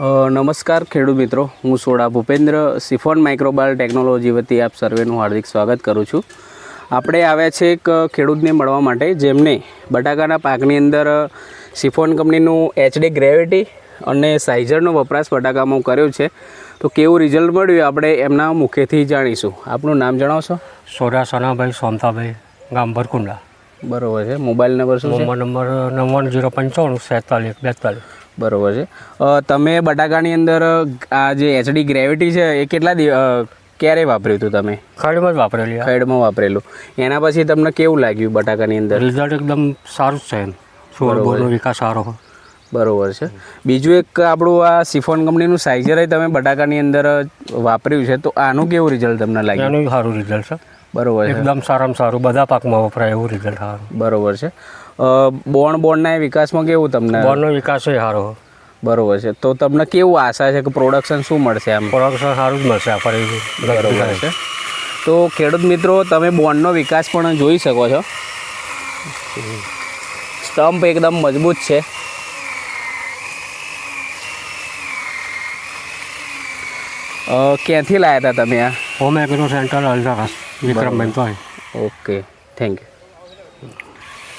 નમસ્કાર ખેડૂત મિત્રો. હું Sodha Bhupendra, Siphon microbial technology વતી આપ સર્વેનું હાર્દિક સ્વાગત કરું છું. આપણે આવ્યા છે એક ખેડૂતને મળવા માટે જેમને બટાકાના પાકની અંદર સિફોન કંપનીનું એચડી ગ્રેવિટી અને સાઇઝરનો વપરાશ બટાકામાં કર્યો છે. તો કેવું રિઝલ્ટ મળ્યું આપણે એમના મુખેથી જાણીશું. આપનું નામ જણાવશો? સોડા સોનાભાઈ સોમતાભાઈ, ગામ ભરકુંડા બરોબર છે. મોબાઈલ નંબર શું છે? નંબર નવ્વાણું જીરો પંચાણું સેતાલીસ બેતાલીસ. બરોબર છે. તમે બટાકાની અંદર આ જે એચડી ગ્રેવિટી છે એ કેટલા ક્યારે વાપર્યું હતું તમે? ખડમાં જ વાપરેલું આ. વાપરેલું. એના પછી તમને કેવું લાગ્યું બટાકાની અંદર? રિઝલ્ટ એકદમ સારું છે એમ. છોડ વિકાસ સારો બરોબર છે. બીજું એક આપણું આ સિફોન કંપનીનું સાઇઝર તમે બટાકાની અંદર વાપર્યું છે તો આનું કેવું રિઝલ્ટ તમને લાગ્યું? એનું સારું રિઝલ્ટ છે. બરોબર એકદમ સારામાં સારું. બધા પાકમાં વપરાય એવું રિઝલ્ટ સારું બરોબર છે. બોણ બોણના વિકાસમાં કેવું તમને? બોરનો વિકાસ સારો. બરોબર છે. તો તમને કેવું આશા છે કે પ્રોડક્શન શું મળશે આમ પ્રોડક્શન સારું જ મળશે આપણે. બરોબર છે. તો ખેડૂત મિત્રો તમે બોન્ડનો વિકાસ પણ જોઈ શકો છો. સ્ટમ્પ એકદમ મજબૂત છે. ક્યાંથી લાવ્યા હતા તમે આ? હોમ એગ્રો સેન્ટર અલ્ટ્રાસ વિક્રમભાઈ તો ઓકે થેન્ક યુ